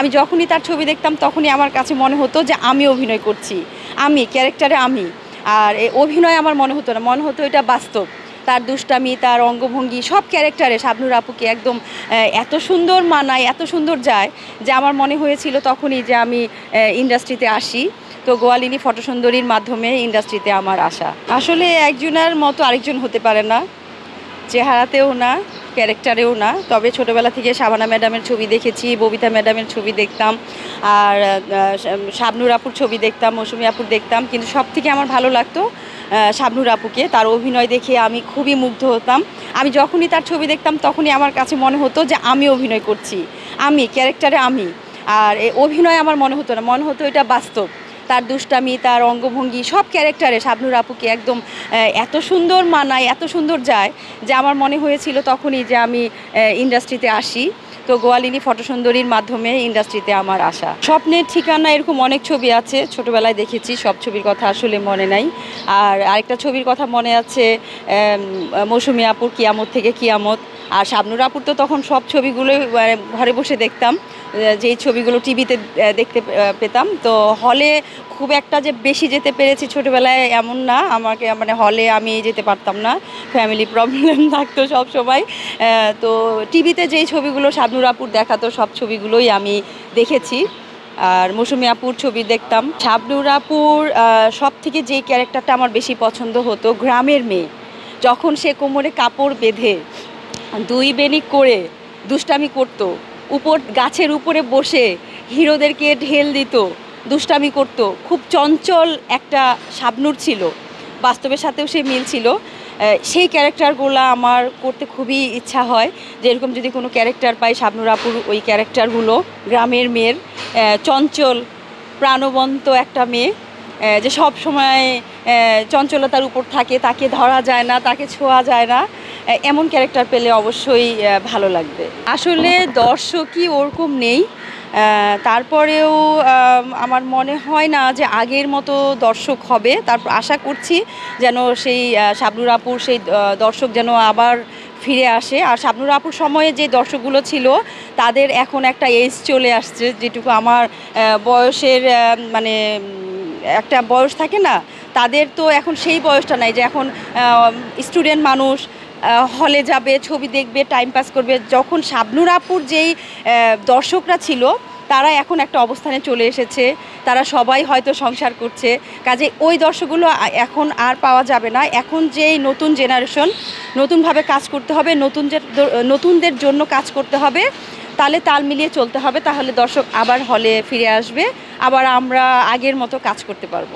আমি যখনই তার ছবি দেখতাম, তখনই আমার কাছে মনে হতো যে আমি অভিনয় করছি। আমি, ক্যারেক্টারে আমি। আর এ অভিনয় আমার মনে হতো না। মনে হতো এটা বাস্তব। তার দুষ্টামি, তার অঙ্গভঙ্গি, সব ক্যারেক্টারে শাবনুর আপুকে একদম এত সুন্দর মানায়, এত সুন্দর যায় যে আমার মনে হয়েছিল তখনই যে আমি ইন্ডাস্ট্রিতে আসি। তো গোয়ালিনী ফটোসুন্দরীর মাধ্যমে ইন্ডাস্ট্রিতে আমার আসা আসলে একজনের মতো আরেকজন হতে পারে না। চেহারাতেও না। ক্যারেক্টারেও না। তবে ছোটোবেলা থেকে শাবানা ম্যাডামের ছবি দেখেছি, ববিতা ম্যাডামের ছবি দেখতাম, আর শাবনুর আপুর ছবি দেখতাম, মৌসুমী আপুর দেখতাম। কিন্তু সব থেকে আমার ভালো লাগতো শাবনুর আপুকে। তার অভিনয় দেখে আমি খুবই মুগ্ধ হতাম। আমি যখনই তার ছবি দেখতাম, তখনই আমার কাছে মনে হতো যে আমি অভিনয় করছি। আমি, ক্যারেক্টারে আমি। আর অভিনয় আমার মনে হতো না। মনে হতো এটা বাস্তব। তার দুষ্টামি, তার অঙ্গভঙ্গি, সব ক্যারেক্টারে শাবনুর আপুকে একদম এত সুন্দর মানায়, এত সুন্দর যায় যে আমার মনে হয়েছিল তখনই যে আমি ইন্ডাস্ট্রিতে আসি। তো গোয়ালিনী ফটোসুন্দরীর মাধ্যমে ইন্ডাস্ট্রিতে আমার আসা। স্বপ্নের ঠিকানা এরকম অনেক ছবি আছে, ছোটোবেলায় দেখেছি, সব ছবির কথা আসলে মনে নাই। আর আরেকটা ছবির কথা মনে আছে মৌসুমী আপুর কিয়ামত থেকে কিয়ামত। আর শাবনুর আপুর তো তখন সব ছবিগুলোই ঘরে বসে দেখতাম। যেই ছবিগুলো টিভিতে দেখতে পেতাম। তো হলে খুব একটা যে বেশি যেতে পেরেছি ছোটোবেলায় এমন না। আমাকে মানে হলে আমি যেতে পারতাম না। ফ্যামিলি প্রবলেম থাকতো সব সময়। তো টিভিতে যেই ছবিগুলো শাবনুর আপুর দেখাতো, সব ছবিগুলোই আমি দেখেছি। আর মৌসুমী আপুর ছবি দেখতাম। শাবনুর আপুর সব থেকে যেই ক্যারেক্টারটা আমার বেশি পছন্দ হতো, গ্রামের মেয়ে। যখন সে কোমরে কাপড় বেঁধে দুই বেনি করে দুষ্টামি করতো উপর, গাছের উপরে বসে হিরোদেরকে ঢেল দিত, দুষ্টামি করতো। খুব চঞ্চল একটা শাবনুর ছিল। বাস্তবের সাথেও সে মিল ছিল। সেই ক্যারেক্টারগুলো আমার করতে খুবই ইচ্ছা হয় যে এরকম যদি কোনো ক্যারেক্টার পাই শাবনুর আপুর, ওই ক্যারেক্টারগুলো গ্রামের মেয়ের চঞ্চল, প্রাণবন্ত একটা মেয়ে যে সব সময় চঞ্চলতার উপর থাকে, তাকে ধরা যায় না, তাকে ছোঁয়া যায় না। এমন ক্যারেক্টার পেলে অবশ্যই ভালো লাগবে। আসলে দর্শকই ওরকম নেই। তারপরেও আমার মনে হয় না যে আগের মতো দর্শক হবে। তারপর আশা করছি যেন সেই শাবনুর আপুর সেই দর্শক যেন আবার ফিরে আসে। আর শাবনুর আপুর সময়ে যে দর্শকগুলো ছিল, তাদের এখন একটা এজ চলে আসছে, যেটুকু আমার বয়সের মানে একটা বয়স থাকে না তাদের তো এখন সেই বয়সটা নাই যে এখন স্টুডেন্ট মানুষ হলে যাবে, ছবি দেখবে টাইম পাস করবে। যখন শাবনুর আপুর যেই দর্শকরা ছিল, তারা এখন একটা অবস্থানে চলে এসেছে। তারা সবাই হয়তো সংসার করছে। কাজে ওই দর্শকগুলো এখন আর পাওয়া যাবে না। এখন যেই নতুন জেনারেশন নতুনভাবে কাজ করতে হবে নতুন যে নতুনদের জন্য কাজ করতে হবে তাহলে তাল মিলিয়ে চলতে হবে, তাহলে দর্শক আবার হলে ফিরে আসবে। আবার আমরা আগের মতো কাজ করতে পারব।